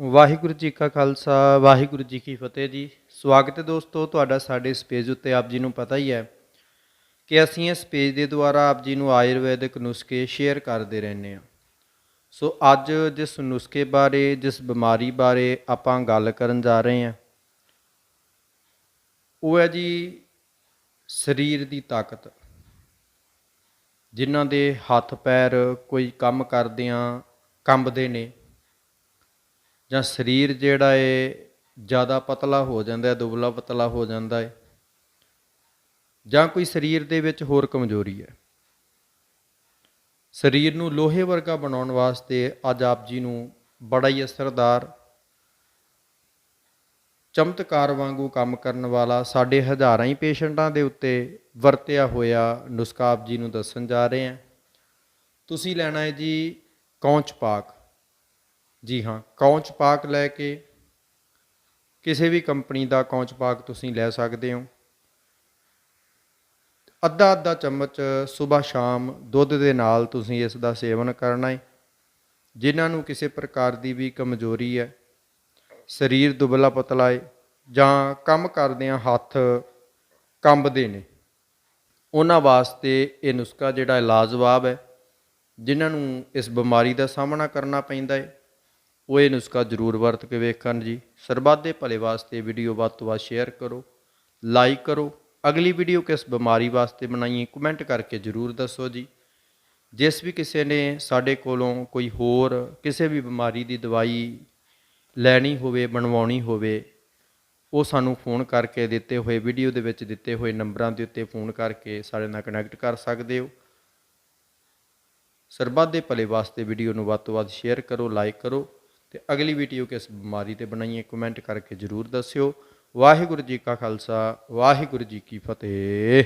ਵਾਹਿਗੁਰੂ ਜੀ ਕਾ ਖਾਲਸਾ, ਵਾਹਿਗੁਰੂ ਜੀ ਕੀ ਫਤਿਹ ਜੀ। ਸਵਾਗਤ ਹੈ ਦੋਸਤੋ ਤੁਹਾਡਾ ਸਾਡੇ ਇਸ ਪੇਜ ਉੱਤੇ। ਆਪ ਜੀ ਨੂੰ ਪਤਾ ਹੀ ਹੈ ਕਿ ਅਸੀਂ ਇਸ ਪੇਜ ਦੇ ਦੁਆਰਾ ਆਪ ਜੀ ਨੂੰ ਆਯੁਰਵੈਦਿਕ ਨੁਸਖੇ ਸ਼ੇਅਰ ਕਰਦੇ ਰਹਿੰਦੇ ਹਾਂ। ਸੋ ਅੱਜ ਜਿਸ ਨੁਸਖੇ ਬਾਰੇ, ਜਿਸ ਬਿਮਾਰੀ ਬਾਰੇ ਆਪਾਂ ਗੱਲ ਕਰਨ ਜਾ ਰਹੇ ਹਾਂ, ਉਹ ਹੈ ਜੀ ਸਰੀਰ ਦੀ ਤਾਕਤ। ਜਿਨ੍ਹਾਂ ਦੇ ਹੱਥ ਪੈਰ ਕੋਈ ਕੰਮ ਕਰਦਿਆਂ ਕੰਬਦੇ ਨੇ ਜਾਂ ਸਰੀਰ ਜਿਹੜਾ ਏ ਜ਼ਿਆਦਾ ਪਤਲਾ ਹੋ ਜਾਂਦਾ ਹੈ, ਦੁਬਲਾ ਪਤਲਾ ਹੋ ਜਾਂਦਾ ਹੈ, ਜਾਂ ਕੋਈ ਸਰੀਰ ਦੇ ਵਿੱਚ ਹੋਰ ਕਮਜ਼ੋਰੀ ਹੈ। ਸਰੀਰ ਨੂੰ ਲੋਹੇ ਵਰਗਾ ਬਣਾਉਣ ਵਾਸਤੇ ਅੱਜ ਆਪ ਜੀ ਨੂੰ ਬੜਾ ਹੀ ਅਸਰਦਾਰ, ਚਮਤਕਾਰ ਵਾਂਗੂ ਕੰਮ ਕਰਨ ਵਾਲਾ ਸਾਡੇ ਹਜ਼ਾਰਾਂ ਹੀ ਪੇਸ਼ੈਂਟਾਂ ਦੇ ਉੱਤੇ ਵਰਤਿਆ ਹੋਇਆ ਨੁਸਖਾ ਆਪ ਜੀ ਨੂੰ ਦੱਸਣ ਜਾ ਰਹੇ ਹਾਂ। ਤੁਸੀਂ ਲੈਣਾ ਹੈ ਜੀ ਕੌਂਚ ਪਾਕ। ਜੀ ਹਾਂ, ਕੌਂਚ ਪਾਕ ਲੈ ਕੇ ਕਿਸੇ ਵੀ ਕੰਪਨੀ ਦਾ ਕੌਂਚ ਪਾਕ ਤੁਸੀਂ ਲੈ ਸਕਦੇ ਹੋ। ਅੱਧਾ ਅੱਧਾ ਚਮਚ ਸਵੇਰ ਸ਼ਾਮ ਦੁੱਧ ਦੇ ਨਾਲ ਤੁਸੀਂ ਇਸ ਦਾ ਸੇਵਨ ਕਰਨਾ ਹੈ। ਜਿਨ੍ਹਾਂ ਨੂੰ ਕਿਸੇ ਪ੍ਰਕਾਰ ਦੀ ਵੀ ਕਮਜ਼ੋਰੀ ਹੈ, ਸਰੀਰ ਦੁਬਲਾ ਪਤਲਾ ਹੈ ਜਾਂ ਕੰਮ ਕਰਦਿਆਂ ਹੱਥ ਕੰਬਦੇ ਨੇ, ਉਹਨਾਂ ਵਾਸਤੇ ਇਹ ਨੁਸਖਾ ਜਿਹੜਾ ਹੈ ਲਾਜਵਾਬ ਹੈ, ਜਿਨ੍ਹਾਂ ਨੂੰ ਇਸ ਬਿਮਾਰੀ ਦਾ ਸਾਹਮਣਾ ਕਰਨਾ ਪੈਂਦਾ ਹੈ। ਉਹ ਇਹ ਨੁਸਖਾ ਜ਼ਰੂਰ ਵਰਤ ਕੇ ਵੇਖਣ ਜੀ। ਸਰਬੱਤ ਦੇ ਭਲੇ ਵਾਸਤੇ ਵੀਡੀਓ ਵੱਧ ਤੋਂ ਵੱਧ ਸ਼ੇਅਰ ਕਰੋ ਲਾਈਕ ਕਰੋ। ਅਗਲੀ ਵੀਡੀਓ ਕਿਸ ਬਿਮਾਰੀ ਵਾਸਤੇ ਬਣਾਈਏ ਕਮੈਂਟ ਕਰਕੇ ਜ਼ਰੂਰ ਦੱਸੋ ਜੀ। ਜਿਸ ਵੀ ਕਿਸੇ ਨੇ ਸਾਡੇ ਕੋਲੋਂ ਕੋਈ ਹੋਰ ਕਿਸੇ ਵੀ ਬਿਮਾਰੀ ਦੀ ਦਵਾਈ ਲੈਣੀ ਹੋਵੇ, ਬਣਵਾਉਣੀ ਹੋਵੇ, ਉਹ ਸਾਨੂੰ ਫੋਨ ਕਰਕੇ ਦਿੱਤੇ ਹੋਏ, ਵੀਡੀਓ ਦੇ ਵਿੱਚ ਦਿੱਤੇ ਹੋਏ ਨੰਬਰਾਂ ਦੇ ਉੱਤੇ ਫੋਨ ਕਰਕੇ ਸਾਡੇ ਨਾਲ ਕਨੈਕਟ ਕਰ ਸਕਦੇ ਹੋ। ਸਰਬੱਤ ਦੇ ਭਲੇ ਵਾਸਤੇ ਵੀਡੀਓ ਨੂੰ ਵੱਧ ਤੋਂ ਵੱਧ ਸ਼ੇਅਰ ਕਰੋ ਲਾਈਕ ਕਰੋ। ਤੇ ਅਗਲੀ ਵੀਡੀਓ ਕਿਸ ਬਿਮਾਰੀ ਤੇ ਬਣਾਈਏ ਕਮੈਂਟ ਕਰਕੇ ਜਰੂਰ ਦੱਸਿਓ। ਵਾਹਿਗੁਰੂ ਜੀ ਕਾ ਖਾਲਸਾ, ਵਾਹਿਗੁਰੂ ਜੀ ਕੀ ਫਤਿਹ।